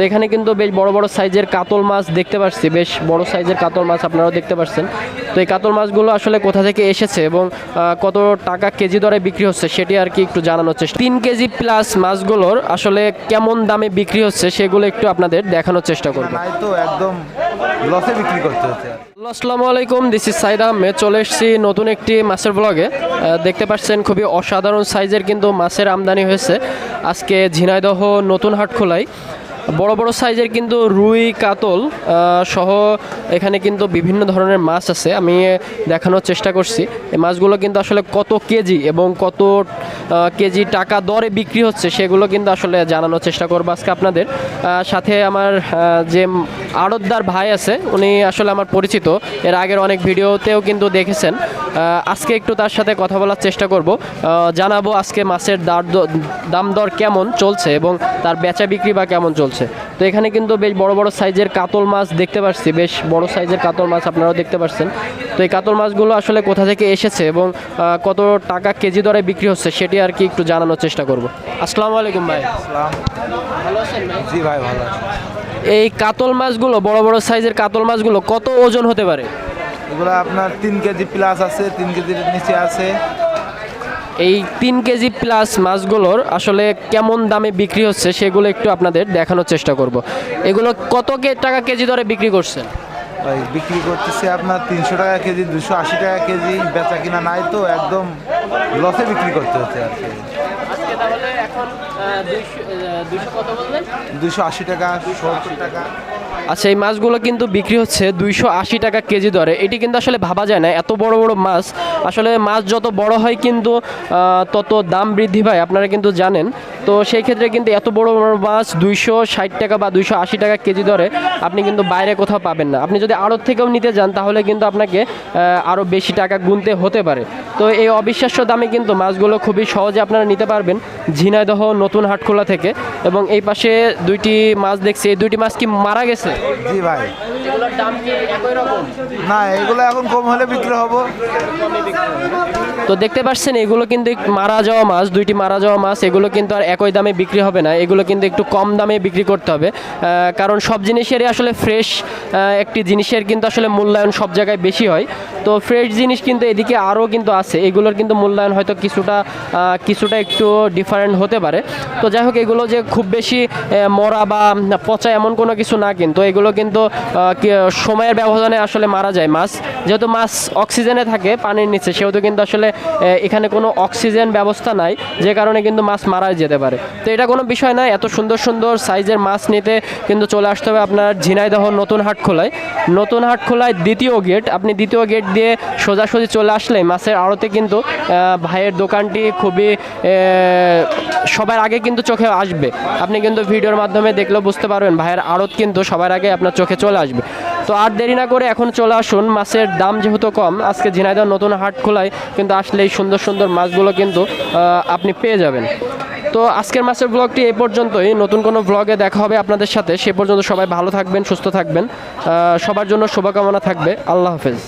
তো এখানে কিন্তু বেশ বড় বড় সাইজের কাতল মাছ দেখতে পাচ্ছি। বেশ বড় সাইজের কাতল মাছ আপনারাও দেখতে পাচ্ছেন। তো এই কাতল মাছগুলো আসলে কোথা থেকে এসেছে এবং কত টাকা কেজি দরে বিক্রি হচ্ছে সেটি আর কি একটু জানানোর চেষ্টা তিন কেজি প্লাস মাছগুলোর আসলে কেমন দামে বিক্রি হচ্ছে সেগুলো একটু আপনাদের দেখানোর চেষ্টা করব। তো একদম লসে বিক্রি করতে হচ্ছে। আসসালামু আলাইকুম দিস ইজ সাইদ আহমেদ। চলে এসেছি নতুন একটি মাছের ব্লগে দেখতে পাচ্ছেন খুবই অসাধারণ সাইজের কিন্তু মাছের আমদানি হয়েছে। আজকে ঝিনাইদহ নতুন হাট খোলায় বড় বড় সাইজের কিন্তু রুই, কাতল সহ এখানে কিন্তু বিভিন্ন ধরনের মাছ আছে। আমি দেখানোর চেষ্টা করছি। এই মাছগুলো কিন্তু আসলে কত কেজি এবং কত কেজি টাকা দরে বিক্রি হচ্ছে সেগুলো কিন্তু আসলে জানানোর চেষ্টা করব আজকে আপনাদের। সাথে আমার যে আড়তদার ভাই আছে, উনি আসলে আমার পরিচিত। এর আগের অনেক ভিডিওতেও কিন্তু দেখেছেন। আজকে একটু তার সাথে কথা বলার চেষ্টা করব। জানাব আজকে মাছের দার দাম দর কেমন চলছে এবং তার বেচা বিক্রি বা কেমন চলছে। তো এখানে কিন্তু বেশ বড় বড় সাইজের কাতল মাছ দেখতে পাচ্ছি বেশ বড় সাইজের কাতল মাছ আপনারাও দেখতে পাচ্ছেন তো এই কাতল মাছগুলো আসলে কোথা থেকে এসেছে এবং কত টাকা কেজি দরে বিক্রি হচ্ছে সেটি আর কি একটু জানানোর চেষ্টা করব। আসসালামু আলাইকুম ভাই। আসসালাম। ভালো আছেন ভাই? জি ভাই ভালো এই কাতল মাছগুলো বড় বড় সাইজের কাতল মাছগুলো কত ওজন হতে পারে? এগুলো আপনার তিন কেজি প্লাস আছে তিন কেজির নিচে আছে। এই তিন কেজি প্লাস মাছগুলোর আসলে কেমন দামে বিক্রি হচ্ছে সেগুলো একটু আপনাদের দেখানোর চেষ্টা করব। এগুলো কত কে টাকা কেজি দরে বিক্রি করছেন? ভাই বিক্রি করতেছে আপনার তিনশো টাকা কেজি দুশো আশি টাকা কেজি বেচা কিনা নাই তো একদম লসে বিক্রি করতে হচ্ছে আর কি। এখন দুইশো কত বললেন? দুশো আশি টাকা সত্তর টাকা। আচ্ছা এই মাছগুলো কিন্তু বিক্রি হচ্ছে দুইশো আশি টাকা কেজি দরে। এটি কিন্তু আসলে ভাবা যায় না, এত বড় বড় মাছ। আসলে মাছ যত বড় হয় কিন্তু তত দাম বৃদ্ধি পায়, আপনারা কিন্তু জানেন। তো সেই ক্ষেত্রে কিন্তু এত বড় বড় মাছ দুইশো ষাট টাকা বা দুইশো আশি টাকা কেজি দরে আপনি কিন্তু বাইরে কোথাও পাবেন না। আপনি যদি আড়ত থেকেও নিতে যান, তাহলে কিন্তু আপনাকে আরও বেশি টাকা গুনতে হতে পারে। তো এই অবিশ্বাস্য দামে কিন্তু মাছগুলো খুবই সহজে আপনারা নিতে পারবেন ঝিনাইদহ নতুন হাটখোলা থেকে। এবং এই পাশে দুইটি মাছ দেখছি। এই দুইটি মাছ কি মারা গেছে? জি ভাই। এগুলোর দাম কি একই রকম? না এগুলো এখন কম হলে বিক্রি হব। তো দেখতে পাচ্ছেন, এগুলো কিন্তু মারা যাওয়া মাছ, দুইটি মারা যাওয়া মাছ, এগুলো কিন্তু আর একই দামে বিক্রি হবে না। এগুলো কিন্তু একটু কম দামে বিক্রি করতে হবে। কারণ সব জিনিসেরই আসলে ফ্রেশ একটি জিনিসের কিন্তু আসলে মূল্যায়ন সব জায়গায় বেশি হয়। তো ফ্রেশ জিনিস কিন্তু এদিকে আরও কিন্তু আছে। এগুলোর কিন্তু মূল্যায়ন হয়তো কিছুটা কিছুটা একটু ডিফারেন্ট হতে পারে। তো যাই হোক, এগুলো যে খুব বেশি মরা বা পচা এমন কোনো কিছু না কিন্তু, এগুলো কিন্তু সময়ের ব্যবধানে আসলে মারা যায় মাছ। যেহেতু মাছ অক্সিজেনে থাকে পানির নিচে, সেহেতু কিন্তু আসলে এখানে কোনো অক্সিজেন ব্যবস্থা নাই, যে কারণে কিন্তু মাছ মারা যেতে পারে। তো এটা কোনো বিষয় না, এত সুন্দর সুন্দর সাইজের মাছ নিতে কিন্তু চলে আসতে হবে আপনার ঝিনাইদহ নতুন হাট খোলায় নতুন হাট খোলায় দ্বিতীয় গেট আপনি দ্বিতীয় গেট দিয়ে সোজাসুজি চলে আসলে মাছের আড়তে কিন্তু ভাইয়ের দোকানটি খুবই সবার আগে কিন্তু চোখে আসবে। আপনি কিন্তু ভিডিওর মাধ্যমে দেখলেও বুঝতে পারবেন, ভাইয়ের আড়ত কিন্তু সবার আগে আপনার চোখে চলে আসবে। তো আর দেরি না করে এখন চলে আসুন। মাছের দাম যেহেতু কম, আজকে ঝিনাইদহ নতুন হাট খোলায়, কিন্তু আসলে এই সুন্দর সুন্দর মাছগুলো কিন্তু আপনি পেয়ে যাবেন। তো আজকের মাছের ব্লগটি এই পর্যন্তই। নতুন কোনো ব্লগে দেখা হবে আপনাদের সাথে। সে পর্যন্ত সবাই ভালো থাকবেন, সুস্থ থাকবেন। সবার জন্য শুভকামনা থাকবে। আল্লাহ হাফেজ।